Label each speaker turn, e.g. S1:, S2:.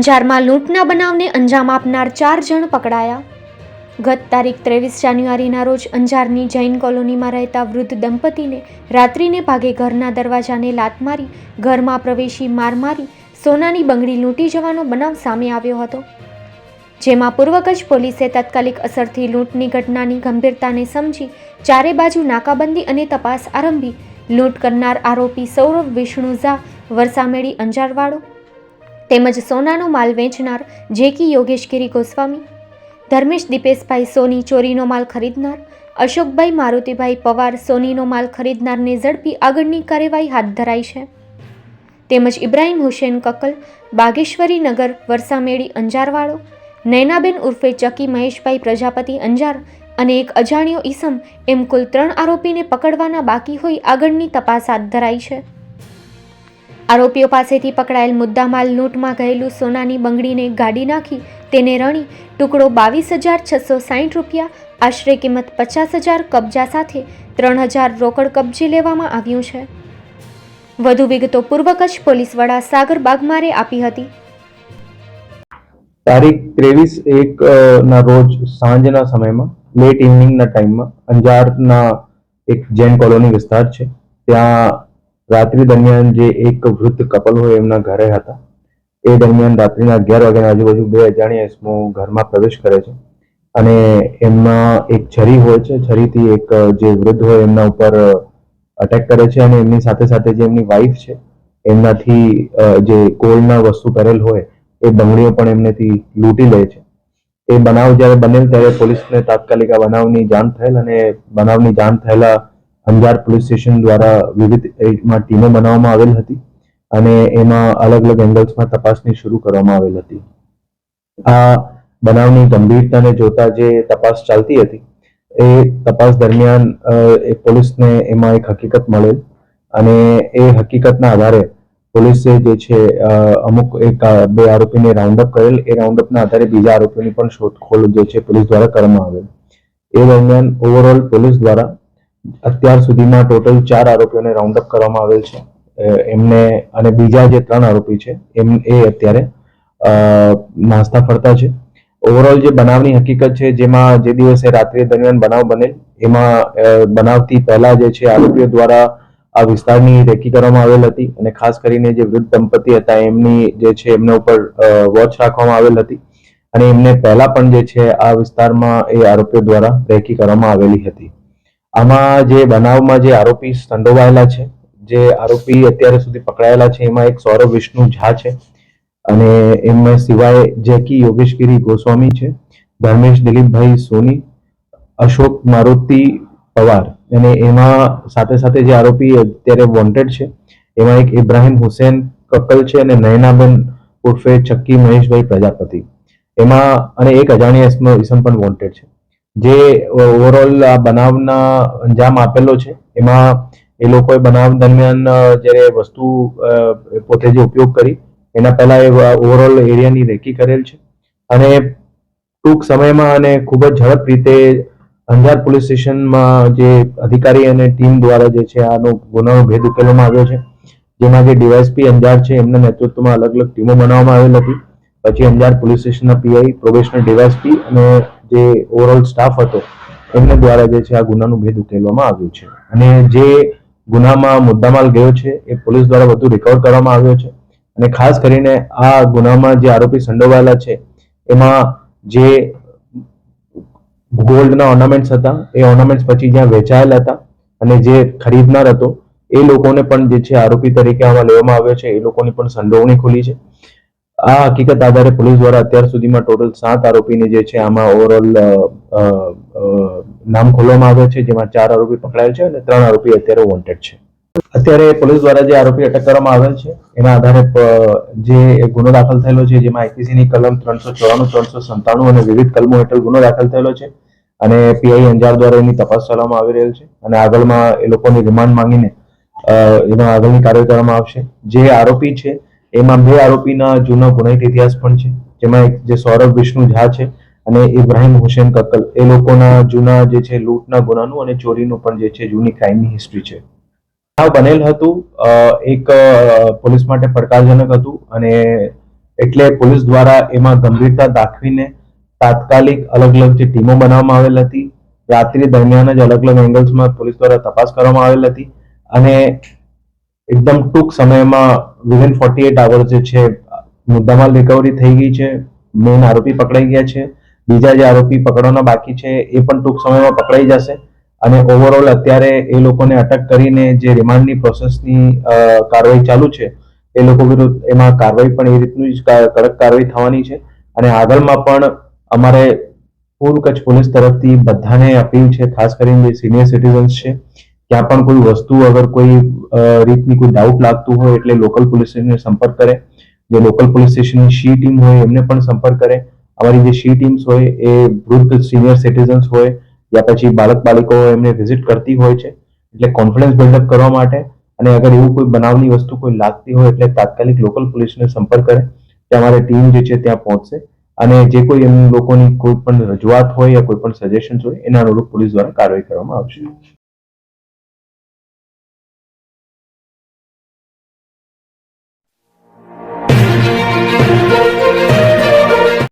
S1: અંજારમાં લૂંટના બનાવને અંજામ આપનાર ચાર જણ પકડાયા. ગત તારીખ ત્રેવીસ જાન્યુઆરીના રોજ અંજારની જૈન કોલોનીમાં રહેતા વૃદ્ધ દંપતીને રાત્રિને ભાગે ઘરના દરવાજાને લાત મારી, ઘરમાં પ્રવેશી માર મારી, સોનાની બંગડી લૂંટી જવાનો બનાવ સામે આવ્યો હતો. જેમાં પૂર્વ પોલીસે તાત્કાલિક અસરથી લૂંટની ઘટનાની ગંભીરતાને સમજી ચારે બાજુ નાકાબંધી અને તપાસ આરંભી લૂંટ કરનાર આરોપી સૌરભ વિષ્ણુ ઝા, વરસામેડી અંજારવાળો તેમજ સોનાનો માલ વેચનાર જેકી યોગેશગીરી ગોસ્વામી, ધર્મેશ દીપેશભાઈ સોની ચોરીનો માલ ખરીદનાર, અશોકભાઈ મારુતિભાઈ પવાર સોનીનો માલ ખરીદનારને ઝડપી આગળની કાર્યવાહી હાથ ધરાઈ છે. તેમજ ઇબ્રાહીમ હુસેન કકલ બાગેશ્વરી નગર વરસામેડી અંજારવાળો, નૈનાબેન ઉર્ફે ચકી મહેશભાઈ પ્રજાપતિ અંજાર અને એક અજાણ્યો ઈસમ એમ કુલ ત્રણ આરોપીને પકડવાના બાકી હોઈ આગળની તપાસ હાથ ધરાઈ છે. આરોપીઓ પાસેથી પકડાયેલ મુદ્દામાલ લૂંટમાં ગયેલું સોનાની બંગડીને ગાડી નાખી તેને રણી. ટુકડો બાવીસ હજાર છસો સાહીઠ રૂપિયા, આશરે કિંમત પચાસ હજાર કબજા સાથે ત્રણ હજાર રોકડ કબજે લેવામાં આવ્યું છે. વધુ વિગતો પૂર્વ કચ્છ પોલીસ વડા સાગર બાગમારે આપી હતી.
S2: તારીખ ત્રેવીસ એક ના રોજ સાંજના સમયમાં લેટ ઇવનિંગના ટાઈમમાં અંજારના એક જૈન કોલોની વિસ્તાર છે. ત્યાં રાત્રિ દરમિયાન જે એક વૃદ્ધ કપલ હોય એમના ઘરે હતા, એ દરમિયાન રાત્રિના અગિયાર વાગ્યાના આજુબાજુ બે અજાણ્યા ઇસમો ઘરમાં પ્રવેશ કરે છે અને એમના એક છરી હોય છે, છરીથી એક જે વૃદ્ધ હોય એમના ઉપર અટેક કરે છે અને એમની સાથે સાથે જે એમની વાઈફ છે, એમનાથી જે ગોલ્ડના વસ્તુ કરેલ હોય, એ બંગડીઓ પણ એમનેથી લૂંટી લે છે. એ બનાવ જ્યારે બનેલ ત્યારે પોલીસને તાત્કાલિક આ બનાવની જાણ થયેલ અને બનાવની જાણ થયેલા અંજાર પોલીસ સ્ટેશન દ્વારા વિવિધ એમાં ટીમો બનાવવામાં આવેલ હતી અને એમાં અલગ અલગ એંગલ્સમાં તપાસની શરૂ કરવામાં આવેલ હતી. આ બનાવની ગંભીરતાને જોતા જે તપાસ ચાલતી હતી, એ તપાસ દરમિયાન એ પોલીસને એમાં એક હકીકત મળેલ અને એ હકીકતના આધારે પોલીસે જે છે અમુક એક બે આરોપીને રાઉન્ડ અપ કરેલ. એ રાઉન્ડ અપના આધારે બીજા આરોપીની પણ શોધખોળ જે છે, પોલીસ દ્વારા કરવામાં આવેલ. એ દરમિયાન ઓવરઓલ પોલીસ દ્વારા અત્યાર સુધીમાં ટોટલ ચાર આરોપીઓને રાઉન્ડ અપ કરવામાં આવેલ છે. એમને અને બીજા જે ત્રણ આરોપી છે, એમ, એ અત્યારે નાસ્તા ફરતા છે. ઓવરઓલ જે બનાવની હકીકત છે, જેમાં જે દિવસે રાત્રિ દરમિયાન બનાવ બનેલ એમાં બનાવથી પહેલા જે છે આરોપીઓ દ્વારા આ વિસ્તારની રેકી કરવામાં આવેલ હતી અને ખાસ કરીને જે વૃદ્ધ દંપતી હતા, એમની જે છે એમના ઉપર વોચ રાખવામાં આવેલ હતી. અને એમને પહેલા પણ જે છે આ વિસ્તારમાં એ આરોપીઓ દ્વારા રેકી કરવામાં આવેલી હતી. આમાં જે બનાવમાં જે આરોપી સંડોવાયેલા છે, જે આરોપી અત્યારે સુધી પકડાયેલા છે, એમાં એક સૌરભ વિષ્ણુ ઝા છે અને એમના સિવાય જેકી યોગેશગીરી ગોસ્વામી છે, ધર્મેશ દિલીપભાઈ સોની, અશોક મારુતિ પવાર અને એમાં સાથે સાથે જે આરોપી અત્યારે વોન્ટેડ છે, એમાં એક ઇબ્રાહિમ હુસેન કક્કલ છે અને નયનાબેન ઉર્ફે ચક્કી મહેશભાઈ પ્રજાપતિ. એમાં અને એક અજાણ્યા ઇસમ પણ વોન્ટેડ છે. જે ઓવરઓલ આ બનાવના અંજામ આપેલો છે, એમાં એ લોકોએ બનાવ દરમિયાન જ્યારે વસ્તુ પોતે જે ઉપયોગ કરી, એના પહેલા એ ઓવરઓલ એરિયાની રેકી કરેલ છે. અને ટૂંક સમયમાં અને ખૂબ જ ઝડપ રીતે અંજાર પોલીસ સ્ટેશનમાં જે અધિકારી અને ટીમ દ્વારા જે છે, આનો ગુનાનો ભેદ ઉકેલવામાં આવ્યો છે. જેમાં જે ડીવાયસપી અંજાર છે, એમના નેતૃત્વમાં અલગ અલગ ટીમો બનાવવામાં આવેલ હતી. પછી અંજાર પોલીસ સ્ટેશનના પીઆઈ પ્રોબેશનર ડીવાયસપી અને જે ઓવરઓલ સ્ટાફ હતો, એમને દ્વારા જે છે આ ગુનાનું ભેદ ઉકેલવામાં આવ્યું છે. અને જે ગુનામાં મુદ્દામાલ ગયો છે, એ પોલીસ દ્વારા વધુ રિકવર કરવામાં આવ્યો છે. અને ખાસ કરીને આ ગુનામાં જે આરોપી સંડોવાયેલા છે, એમાં જે ગોલ્ડના ઓર્નામેન્ટ્સ હતા, એ ઓર્નામેન્ટ્સ પછી જ્યાં વેચાયેલા હતા અને જે ખરીદનાર હતો, એ લોકોને પણ જે છે આરોપી તરીકે આમાં લેવામાં આવ્યો છે, એ લોકોની પણ સંડોવણી ખુલી છે. આ હકીકત આધારે પોલીસ દ્વારા અત્યાર સુધીમાં ટોટલ સાત આરોપીને જે છે આમાં ઓવરઓલ નામ ખોલવામાં આવ્યા છે, જેમાં ચાર આરોપી પકડાયેલ છે અને ત્રણ આરોપી અત્યારે વોન્ટેડ છે. અત્યારે પોલીસ દ્વારા જે આરોપી અટક કરવામાં આવેલ છે, એના આધારે જે ગુનો દાખલ થયેલો છે, જેમાં IPC ની કલમ ત્રણસો ચોરાણું, ત્રણસો સંતાણું અને વિવિધ કલમો હેઠળ ગુનો દાખલ થયેલો છે અને પીઆઈ અંજાર દ્વારા એની તપાસ ચલાવવામાં આવી રહેલ છે અને આગળમાં એ લોકોની રિમાન્ડ માંગીને એમાં આગળની કાર્યવાહી કરવામાં આવશે. જે આરોપી છે એમાં બે આરોપીના જૂના ગુનાહિત ઇતિહાસ પણ છે, જેમાં એક જે સૌરભ વિષ્ણુ ઝા છે અને ઇબ્રાહિમ હુસેન કક્કલ. એ લોકોના જૂના જે છે લૂંટના ગુનાનું અને ચોરીનું પણ જે છે જૂની ક્રાઇમની હિસ્ટ્રી છે. આ બનેલ હતું એક પોલીસ માટે પડકારજનક હતું અને એટલે પોલીસ દ્વારા એમાં ગંભીરતા દાખવીને તાત્કાલિક અલગ અલગ જે ટીમો બનાવવામાં આવેલ હતી. રાત્રિ દરમિયાન જ અલગ અલગ એંગલ્સમાં પોલીસ દ્વારા તપાસ કરવામાં આવેલ હતી અને એકદમ ટૂંક સમયમાં વિધિન ફોર્ટી એટ આવર્સ જે છે, મુદ્દામાલ રિકવરી થઈ ગઈ છે. મેઇન આરોપી પકડાઈ ગયા છે. બીજા જે આરોપી પકડવાના બાકી છે, એ પણ ટૂંક સમયમાં પકડાઈ જશે. અને ઓવરઓલ અત્યારે એ લોકોને અટક કરીને જે રિમાન્ડની પ્રોસેસની કાર્યવાહી ચાલુ છે, એ લોકો વિરુદ્ધ એમાં કાર્યવાહી પણ એ રીતનું જ કડક કાર્યવાહી થવાની છે. અને આગળમાં પણ અમારે પૂર્વ કચ્છ પોલીસ તરફથી બધાને અપીલ છે, ખાસ કરીને જે સિનિયર સિટીઝન્સ છે ત્યાં પણ કોઈ વસ્તુ અગર કોઈ રીતની કોઈ ડાઉટ લાગતું હોય એટલે લોકલ પોલીસ સ્ટેશનને સંપર્ક કરે. જે લોકલ પોલીસ સ્ટેશનની શી ટીમ હોય એમને પણ સંપર્ક કરે. અમારી જે શી ટીમ્સ હોય એ વૃદ્ધ સિનિયર સિટીઝન્સ હોય યા પછી બાળક બાલિકો એમને વિઝિટ કરતી હોય છે. એટલે કોન્ફિડન્સ બિલ્ડઅપ કરવા માટે અને અગર એવું કોઈ બનાવની વસ્તુ કોઈ લાગતી હોય એટલે તાત્કાલિક લોકલ પોલીસને સંપર્ક કરે. ત્યાં અમારી ટીમ જે છે ત્યાં પહોંચશે. અને જે કોઈ એમ લોકોની કોઈ પણ રજૂઆત હોય યા કોઈ પણ સજેશન્સ હોય, એના અનુરૂપ પોલીસ દ્વારા કાર્યવાહી કરવામાં આવશે.